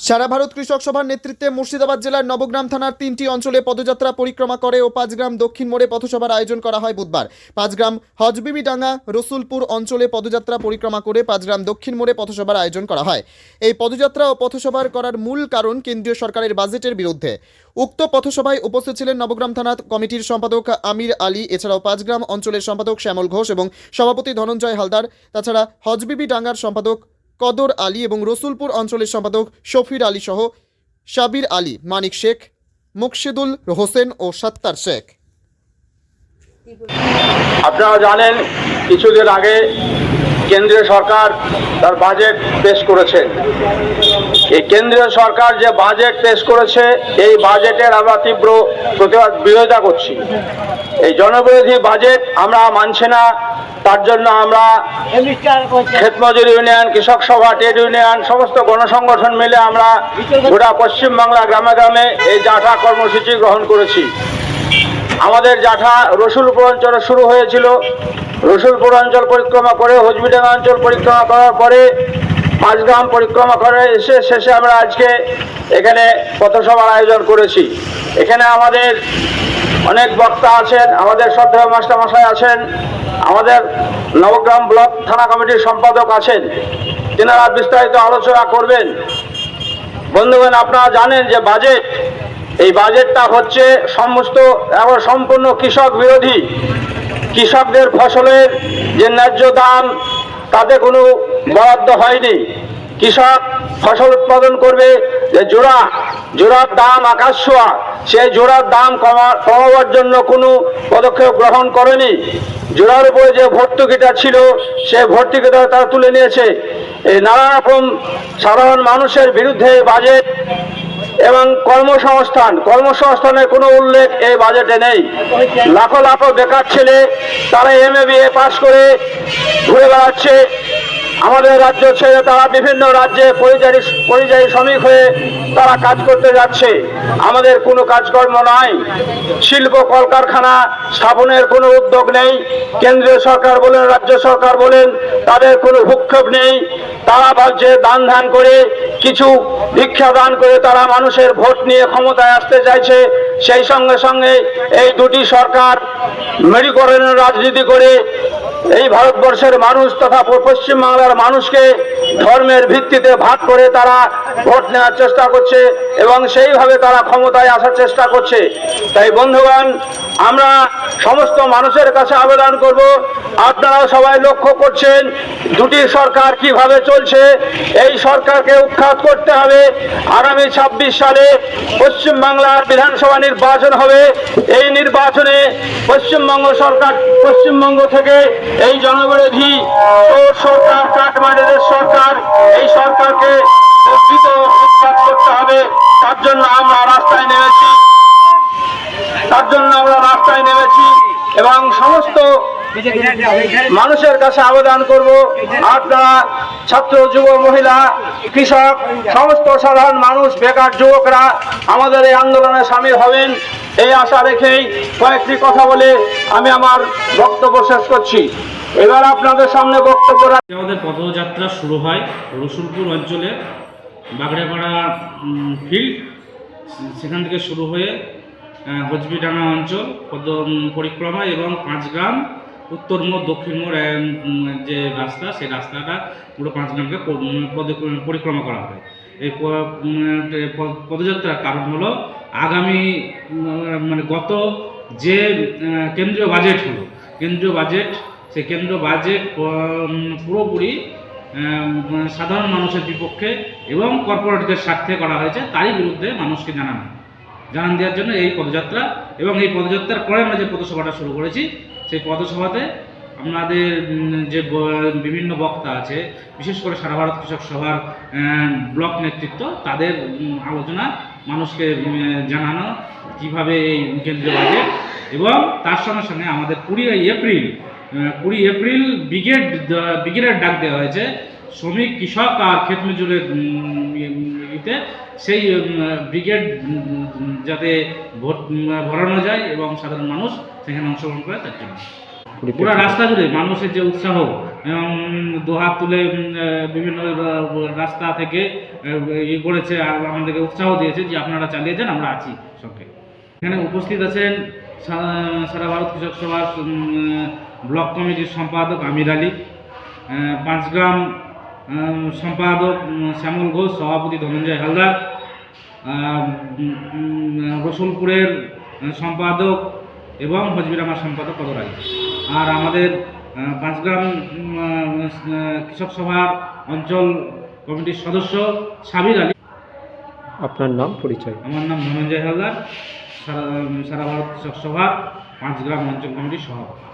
সারা ভারত কৃষক সভার নেতৃত্বে মুর্শিদাবাদ জেলার নবগ্রাম থানার তিনটি অঞ্চলে পদযাত্রা পরিক্রমা করে ও পাঁচগ্রাম দক্ষিণ মোড়ে পথসভার আয়োজন করা হয় বুধবার। পাঁচগ্রাম, হজবিবিডাঙ্গা, রসুলপুর অঞ্চলে পদযাত্রা পরিক্রমা করে পাঁচগ্রাম দক্ষিণ মোড়ে পথসভার আয়োজন করা হয়। এই পদযাত্রা ও পথসভার করার মূল কারণ কেন্দ্রীয় সরকারের বাজেটের বিরুদ্ধে। উক্ত পথসভায় উপস্থিত ছিলেন নবগ্রাম থানা কমিটির সম্পাদক আমির আলী, এছাড়াও পাঁচগ্রাম অঞ্চলের সম্পাদক শ্যামল ঘোষ এবং সভাপতি ধনঞ্জয় হালদার, তাছাড়া হজবিবি ডাঙ্গার সম্পাদক কদর আলী এবং রসুলপুর অঞ্চলের সম্পাদক শফির আলী সহ সাবির আলী, মানিক শেখ, মুকশিদুল হোসেন ও সাত্তার শেখ। আপনারা জানেন, কিছুদিন আগে কেন্দ্রীয় সরকার তার বাজেট পেশ করেছেন এই কেন্দ্রীয় সরকার যে বাজেট পেশ করেছে, এই বাজেটের আমরা তীব্র প্রতিবাদ বিরোধিতা করছি। এই জনবিরোধী বাজেট আমরা মানছি না। তার জন্য আমরা ক্ষেত মজুর ইউনিয়ন, কৃষক সভা, ট্রেড ইউনিয়ন, সমস্ত গণসংগঠন মিলে আমরা গোটা পশ্চিমবাংলা গ্রামে গ্রামে এই জাঠা কর্মসূচি গ্রহণ করেছি। আমাদের জাঠা রসুলপুর অঞ্চলে শুরু হয়েছিল। রসুলপুর অঞ্চল পরিক্রমা করে, হজবিডাঙ্গা অঞ্চল পরিক্রমা করার পরে পাঁচগ্রাম পরিক্রমা করে এসে শেষে আমরা আজকে এখানে পথসভার আয়োজন করেছি। এখানে আমাদের অনেক বক্তা আছেন, আমাদের শ্রদ্ধেয় মাস্টারমশাই আছেন আমাদের নবগ্রাম ব্লক থানা কমিটির সম্পাদক আছেন। তেনারা বিস্তারিত আলোচনা করবেন। বন্ধুগণ, আপনারা জানেন যে বাজেট, এই বাজেটটা হচ্ছে সমস্ত এখন সম্পূর্ণ কৃষক বিরোধী। কৃষকদের ফসলের যে ন্যায্য দাম, তাতে কোনো বরাদ্দ হয়নি। কৃষক ফসল উৎপাদন করবে যে জোড়া, জোড়ার দাম আকাশ ছোঁয়া। সেই জোড়ার দাম কমা, কমাবার জন্য কোনো পদক্ষেপ গ্রহণ করেনি। জোড়ার উপরে যে ভর্তুকিটা ছিল সে ভর্তুকিটা তারা তুলে নিয়েছে। এই নানা রকম সাধারণ মানুষের বিরুদ্ধে বাজেট এবং কর্মসংস্থান, কর্মসংস্থানের কোনো উল্লেখ এই বাজেটে নেই। লাখো লাখো বেকার ছেলে, তারা এম এ বিএ পাশ করে ঘুরে বেড়াচ্ছে। আমাদের রাজ্য ছেড়ে তারা বিভিন্ন রাজ্যে পরিযায়ী পরিযায়ী শ্রমিক হয়ে তারা কাজ করতে যাচ্ছে। আমাদের কোনো কাজকর্ম নাই। শিল্প কলকারখানা স্থাপনের কোনো উদ্যোগ নেই। কেন্দ্রীয় সরকার বলেন, রাজ্য সরকার বলেন, তাদের কোনো ভূক্ষেপ নেই। তারা ভাবছে দান ধান করে, কিছু ভিক্ষা দান করে তারা মানুষের ভোট নিয়ে ক্ষমতায় আসতে চাইছে। সেই সঙ্গে সঙ্গে এই দুটি সরকার মেরুকরণের রাজনীতি করে এই ভারতবর্ষের মানুষ তথা পশ্চিমবাংলার মানুষকে ধর্মের ভিত্তিতে ভাগ করে তারা ভোট নেওয়ার চেষ্টা করছে এবং সেইভাবে তারা ক্ষমতায় আসার চেষ্টা করছে। তাই বন্ধুগণ, আমরা সমস্ত মানুষের কাছে আবেদন করব আপনারা সবাই লক্ষ্য করছেন দুটি সরকার কীভাবে চলছে। এই সরকারকে উৎখাত করতে হবে। আগামী ছাব্বিশ সালে পশ্চিমবাংলার বিধানসভা নির্বাচন হবে। এই নির্বাচনে পশ্চিমবঙ্গ সরকার পশ্চিমবঙ্গ থেকে এই জনবিরোধী এবং সমস্ত মানুষের কাছে আবেদন করব। আপনারা ছাত্র, যুব, মহিলা, কৃষক, সমস্ত সাধারণ মানুষ, বেকার যুবকরা আমাদের এই আন্দোলনে সামিল হবেন। এই আশা রেখেই কয়েকটি কথা বলে আমি আমার বক্তব্য শেষ করছি। এবার আপনাদের সামনে বক্তব্য আমাদের পদযাত্রা শুরু হয় রসুলপুর অঞ্চলে, বাগড়াপাড়া ফিল্ড সেখান থেকে শুরু হয়ে আহ, হজবিডাঙ্গা অঞ্চল পরিক্রমা এবং পাঁচগ্রাম উত্তর মোড় দক্ষিণ মোড় যে রাস্তা সেই রাস্তাটা পুরো পাঁচগ্রামকে পরিক্রমা করা হয়। এই পদযাত্রার কারণ হলো আগামী মানে গত যে কেন্দ্রীয় বাজেট হলো কেন্দ্রীয় বাজেট সেই কেন্দ্রীয় বাজেট পুরোপুরি সাধারণ মানুষের বিপক্ষে এবং কর্পোরেটদের স্বার্থে করা হয়েছে তারই বিরুদ্ধে মানুষকে জানানো জানান দেওয়ার জন্য এই পদযাত্রা এবং এই পদযাত্রার পরে আমরা যে পদসভাটা শুরু করেছি, সেই পদসভাতে আমাদের যে বিভিন্ন বক্তা আছে, বিশেষ করে সারা ভারত কৃষক সভার ব্লক নেতৃত্ব, তাদের আলোচনা মানুষকে জানানো, কীভাবে এই কেন্দ্রীয় বাজেট এবং তার সঙ্গে সঙ্গে আমাদের কুড়ি এপ্রিল কুড়ি এপ্রিল ব্রিগেড ব্রিগেডের ডাক দেওয়া হয়েছে, শ্রমিক, কৃষক আর ক্ষেত মজুরের ইতে সেই ব্রিগেড যাতে ভোট ভরানো যায় এবং সাধারণ মানুষ সেখানে অংশগ্রহণ করে তার জন্য। পুরো রাস্তা জুড়ে মানুষের যে উৎসাহ এবং দোহাত তুলে বিভিন্ন রাস্তা থেকে ই করেছে আর আমাদেরকে উৎসাহ দিয়েছে যে আপনারা চালিয়ে যান আমরা আছি সঙ্গে। এখানে উপস্থিত আছেন সারা ভারত কৃষক সভার ব্লক কমিটির সম্পাদক আমির আলী পাঁচগ্রাম সম্পাদক শ্যামল ঘোষ সভাপতি ধনঞ্জয় হালদার রসুলপুরের সম্পাদক এবং হজবিরামার সম্পাদক কদর আলী আর আমাদের পাঁচগ্রাম কৃষক সভার অঞ্চল কমিটির সদস্য সাবির আলী। আপনার নাম পরিচয়? আমার নাম ধনঞ্জয় হালদার সারা সারা ভারত কৃষক সভার পাঁচগ্রাম অঞ্চল কমিটির সভাপতি।